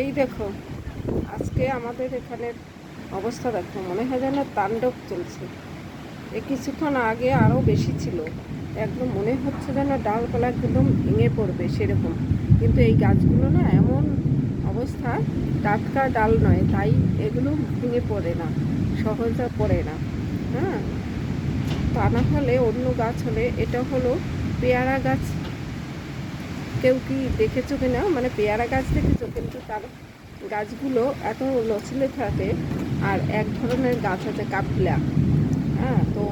এই দেখো, আজকে আমাদের এখানের অবস্থা দেখো, মনে হয় যেন তাণ্ডব চলছে। এ কিছুক্ষণ আগে আরও বেশি ছিল। একদম মনে হচ্ছে যেন ডালপালা একদম ভেঙে পড়বে সেরকম। কিন্তু এই গাছগুলো না এমন অবস্থা, টাটকা ডাল নয়, তাই এগুলো ভেঙে পড়ে না, সহজে পড়ে না। হ্যাঁ? তা না হলে অন্য গাছ হলে এটা হলো পেয়ারা গাছ। কেউ কি দেখেছ কিনা? মানে পেয়ারা গাছ দেখেছ? কিন্তু তার গাছগুলো এত লচলে থাকে আর এক ধরনের গাছ আছে কাপলা হ্যাঁ তো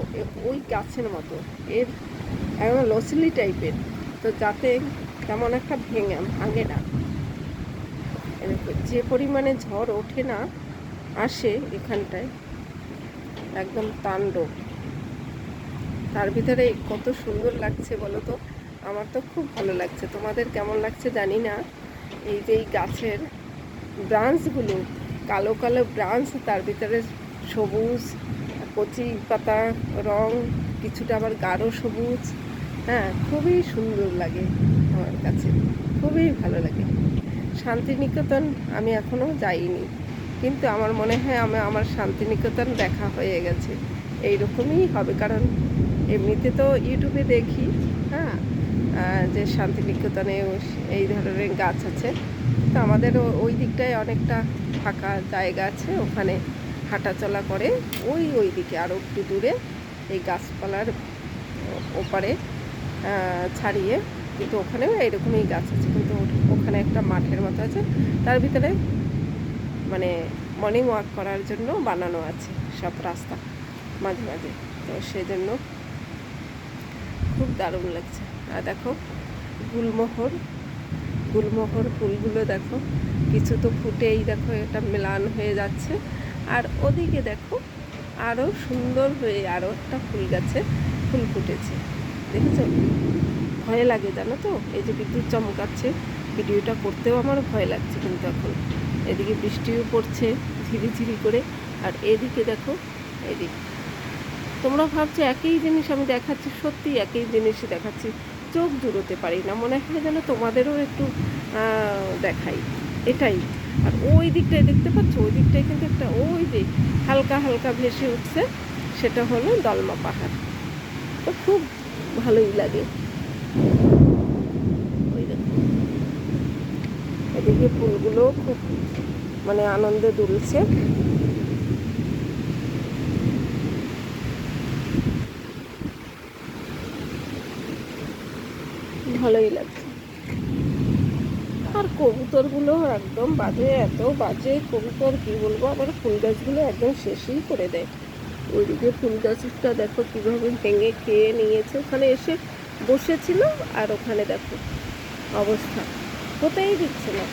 ওই গাছের মতো। এর একদম লসিলি টাইপের। তো যাতে তেমন একটা ভেঙে, ভাঙে না। যে পরিমাণে ঝড় ওঠে না, আসে এখানটায়। একদম তাণ্ডব। তার ভিতরে কত সুন্দর লাগছে বলো তো? আমার তো খুব ভালো লাগছে। তোমাদের কেমন লাগছে জানি না। এই যে এই গাছের ব্রাঞ্চগুলো কালো কালো ব্রাঞ্চ তার ভিতরে সবুজ, কচি পাতা, রং, কিছুটা আবার গাঢ় সবুজ। হ্যাঁ খুবই সুন্দর লাগে আমার কাছে। খুবই ভালো লাগে। শান্তিনিকেতন আমি এখনও যাইনি। কিন্তু আমার মনে হয় আমি আমার শান্তিনিকেতন দেখা হয়ে গেছে। এইরকমই হবে কারণ এমনিতে তো ইউটিউবে দেখি। হ্যাঁ যে শান্তিনিকেতনে এই ধরনের গাছ আছে। তো আমাদের ওই দিকটায় অনেকটা ফাঁকা জায়গা আছে, ওখানে হাঁটাচলা করে। ওই ওই দিকে আরও একটু দূরে এই গাছপালার ওপারে ছাড়িয়ে। কিন্তু ওখানেও এরকমই গাছ আছে, কিন্তু ওখানে একটা মাঠের মতো আছে। তার ভিতরে মানে মর্নিং ওয়াক করার জন্য বানানো আছে সব রাস্তা মাঝে মাঝে। তো সেজন্য খুব দারুণ লাগছে। আর দেখো, গুলমোহর গুলমোহর ফুলগুলো দেখো, কিছু তো ফুটেই দেখো এটা মেলান হয়ে যাচ্ছে। আর ওদিকে দেখো আরও সুন্দর হয়ে আরও একটা ফুল গাছে ফুল ফুটেছে। দেখেছ? ভয় লাগে, জানো তো? এই যে বিদ্যুৎ চমকাচ্ছে, ভিডিওটা করতেও আমার ভয় লাগছে কিন্তু এখন। এদিকে বৃষ্টিও পড়ছে, ঝিরিঝিরি করে। আর এদিকে দেখো, এদিকে। তোমরা ভাবছ একই জিনিস আমি দেখাচ্ছি সত্যি একই জিনিসই দেখাচ্ছি। চোখ জুড়োতে পারি না, মনে হয় যেন তোমাদেরও একটু দেখাই। এটাই। আর ওই দিকটায় দেখতে পাচ্ছ? ওই দিকটায় কিন্তু একটা ওই যে হালকা হালকা ভেসে উঠছে, সেটা হলো দলমা পাহাড়। তো খুব ভালোই লাগে। এদিকে ফুলগুলো খুব মানে আনন্দে দুলছে। ভালোই লাগছে। আর কবুতরগুলো একদম বাজে, এত বাজে কবুতর, কি বলব? আমার ফুল গাছগুলো একদম শেষই করে দেয়। ওইদিকে ফুল গাছটা দেখো কীভাবে ভেঙে খেয়ে নিয়েছে। ওখানে এসে বসেছিল আর ওখানে দেখো অবস্থা। হতেই দিচ্ছে না?